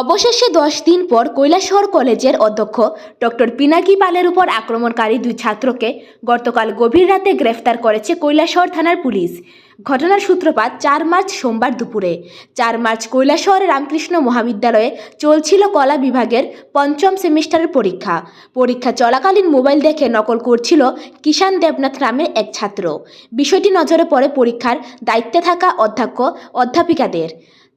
অবশেষে দশ দিন পর কৈলাসহর কলেজের অধ্যক্ষ ডক্টর পিনাকি পালের উপর আক্রমণকারী দুই ছাত্রকে গতকাল গভীর রাতে গ্রেফতার করেছে কৈলাসহর থানার পুলিশ। ঘটনার সূত্রপাত চার মার্চ সোমবার দুপুরে। চার মার্চ কৈলাসহরের রামকৃষ্ণ মহাবিদ্যালয়ে চলছিল কলা বিভাগের পঞ্চম সেমিস্টারের পরীক্ষা। পরীক্ষা চলাকালীন মোবাইল দেখে নকল করছিল কিষান দেবনাথ নামের এক ছাত্র। বিষয়টি নজরে পড়ে পরীক্ষার দায়িত্বে থাকা অধ্যক্ষ, অধ্যাপিকাদের।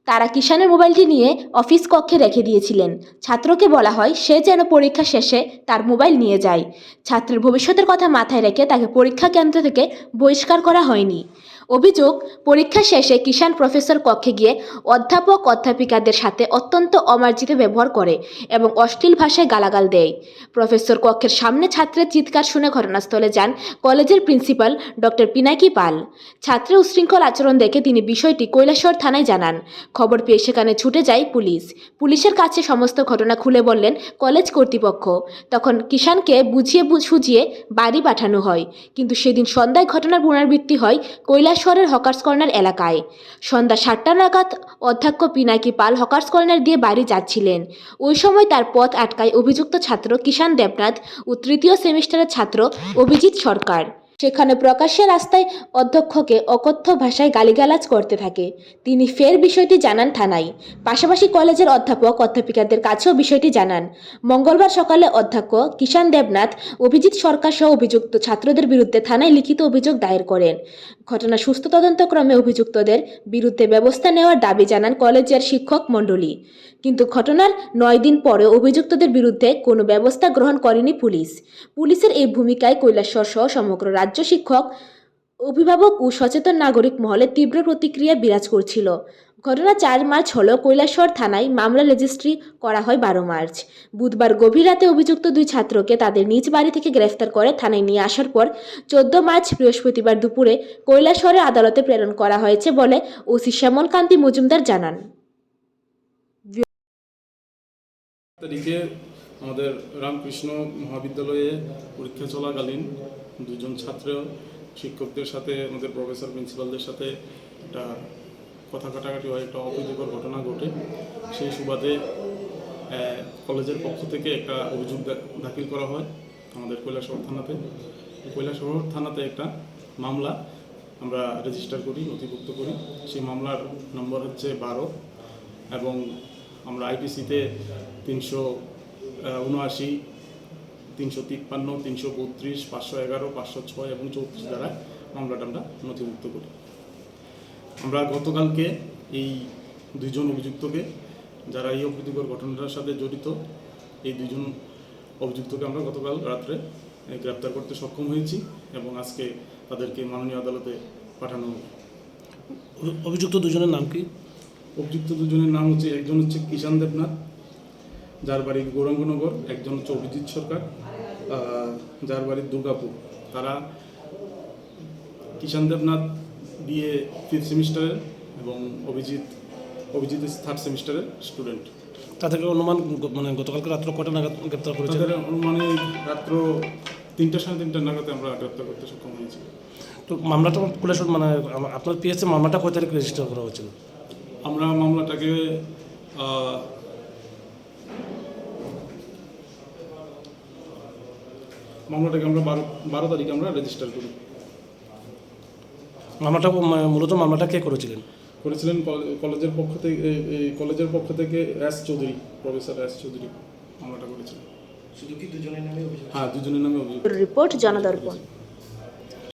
তারা কিষানের মোবাইলটি নিয়ে অফিস কক্ষে রেখে দিয়েছিলেন। ছাত্রকে বলা হয়, সে যেন পরীক্ষা শেষে তার মোবাইল নিয়ে যায়। ছাত্রের ভবিষ্যতের কথা মাথায় রেখে তাকে পরীক্ষা কেন্দ্র থেকে বহিষ্কার করা হয়নি। অভিযোগ, পরীক্ষা শেষে কিষান প্রফেসর কক্ষে গিয়ে অধ্যাপক অধ্যাপিকাদের সাথে অত্যন্ত অমার্জিত ব্যবহার করে এবং অশ্লীল ভাষায় গালাগাল দেয়। প্রফেসর কক্ষের সামনে ছাত্রের চিৎকার শুনে ঘটনাস্থলে যান কলেজের প্রিন্সিপাল ডক্টর পিনাকি পাল। ছাত্রের উশৃঙ্খল আচরণ দেখে তিনি বিষয়টি কৈলাসহর থানায় জানান। খবর পেয়ে সেখানে ছুটে যায় পুলিশ। পুলিশের কাছে সমস্ত ঘটনা খুলে বললেন কলেজ কর্তৃপক্ষ। তখন কিষানকে বুঝিয়ে সুঝিয়ে বাড়ি পাঠানো হয়। কিন্তু সেদিন সন্ধ্যায় ঘটনার পুনরাবৃত্তি হয় কৈলাসহরের হকার্স কর্নার এলাকায়। সন্ধ্যা সাতটা নাগাদ অধ্যক্ষ পিনাকি পাল হকার্স কর্নার দিয়ে বাড়ি যাচ্ছিলেন। ওই সময় তার পথ আটকায় অভিযুক্ত ছাত্র কিষান দেবনাথ ও তৃতীয় সেমিস্টারের ছাত্র অভিজিৎ সরকার। সেখানে প্রকাশ্যে রাস্তায় অধ্যক্ষকে অকথ্য ভাষায় গালিগালাজ করতে থাকে। তিনি ফের বিষয়টি জানান থানায়। পাশাপাশি কলেজের অধ্যাপক, অধ্যাপিকাদের কাছেও বিষয়টি জানান। মঙ্গলবার সকালে অধ্যক্ষ কিষান দেবনাথ, অভিজিৎ সরকার সহ অভিযুক্ত ছাত্রদের বিরুদ্ধে থানায় লিখিত অভিযোগ দায়ের করেন। ঘটনা সুস্থ তদন্তক্রমে অভিযুক্তদের বিরুদ্ধে ব্যবস্থা নেওয়ার দাবি জানান কলেজের শিক্ষক মণ্ডলী। কিন্তু ঘটনার নয় দিন পরে অভিযুক্তদের বিরুদ্ধে কোনো ব্যবস্থা গ্রহণ করেনি পুলিশ। পুলিশের এই ভূমিকায় কৈলাসর সহ সমগ্র রাজ্য শিক্ষক, অভিভাবক ও সচেতন নাগরিক মহলে তীব্র প্রতিক্রিয়া বিরাজ করছিল। ঘটনা চার মার্চ হলেও কৈলাসহর থানায় মামলা রেজিস্ট্রি করা হয় বারো মার্চ। বুধবার গভীর রাতে অভিযুক্ত দুই ছাত্রকে তাদের নিজ বাড়ি থেকে গ্রেফতার করে থানায় নিয়ে আসার পর চোদ্দ মার্চ বৃহস্পতিবার দুপুরে কৈলাসহরের আদালতে প্রেরণ করা হয়েছে বলে ওসি শ্যামলকান্তি মজুমদার জানান। তারিখে আমাদের রামকৃষ্ণ মহাবিদ্যালয়ে পরীক্ষা চলাকালীন দুজন ছাত্র শিক্ষকদের সাথে, আমাদের প্রফেসর প্রিন্সিপালদের সাথে একটা কথা কাটাকাটি হয়, একটা অপ্রীতিকর ঘটনা ঘটে। সেই সুবাদে কলেজের পক্ষ থেকে একটা অভিযোগ দাখিল করা হয় আমাদের কৈলাসহর থানাতে। কৈলাসহর থানাতে একটা মামলা আমরা রেজিস্টার করি, নথিভুক্ত করি। সেই মামলার নম্বর হচ্ছে বারো এবং আমরা আইপিসিতে তিনশো উনআশি তিনশো তিপ্পান্ন তিনশো বত্রিশ পাঁচশো এগারো পাঁচশো ছয় এবং চৌত্রিশ দ্বারা মামলাটা আমরা নথিভুক্ত করি। আমরা গতকালকে এই দুইজন অভিযুক্তকে যারা এই অপ্রীতিকর ঘটনাটার সাথে জড়িত এই দুজন অভিযুক্তকে আমরা গতকাল রাত্রে গ্রেপ্তার করতে সক্ষম হয়েছি এবং আজকে তাদেরকে মাননীয় আদালতে পাঠানো অভিযুক্ত দুজনের নাম কি? অভিযুক্ত দুজনের নাম হচ্ছে একজন হচ্ছে কিষান দেবনাথ যার বাড়ি গৌরাঙ্গনগর একজন হচ্ছে অভিজিৎ সরকার যার বাড়ি দুর্গাপুর। তারা কিষান দেবনাথ বিএ ফিফথ সেমিস্টারের এবং অভিজিৎ অভিজিৎ থার্ড সেমিস্টারের স্টুডেন্ট তাদেরকে অনুমান মানে গতকালকে রাত্র কটা নাগাদ গ্রেপ্তার করেছে? তাদের অনুমানে রাত্র তিনটা সাড়ে তিনটা নাগাদে আমরা গ্রেপ্তার করতে সক্ষম হয়েছি। তো মামলাটা খুলে পুলিশ মানে আপনার পিএসএ মামলাটা কয় তারিখ রেজিস্টার করা হয়েছিল? আমরা মামলাটাকে মামলাটাকে আমরা বারো বারো তারিখে আমরা রেজিস্টার করি। মামলাটা মূলত মামলাটা কে করেছিলেন? করেছিলেন কলেজের পক্ষ থেকে কলেজের পক্ষ থেকে S Chowdhury professor S Chowdhury মামলাটা করেছিলেন। শুধু কি দুজনের নামে অভিযোগ? হ্যাঁ দুজনের নামে অভিযোগ। রিপোর্ট জনদর্পণ।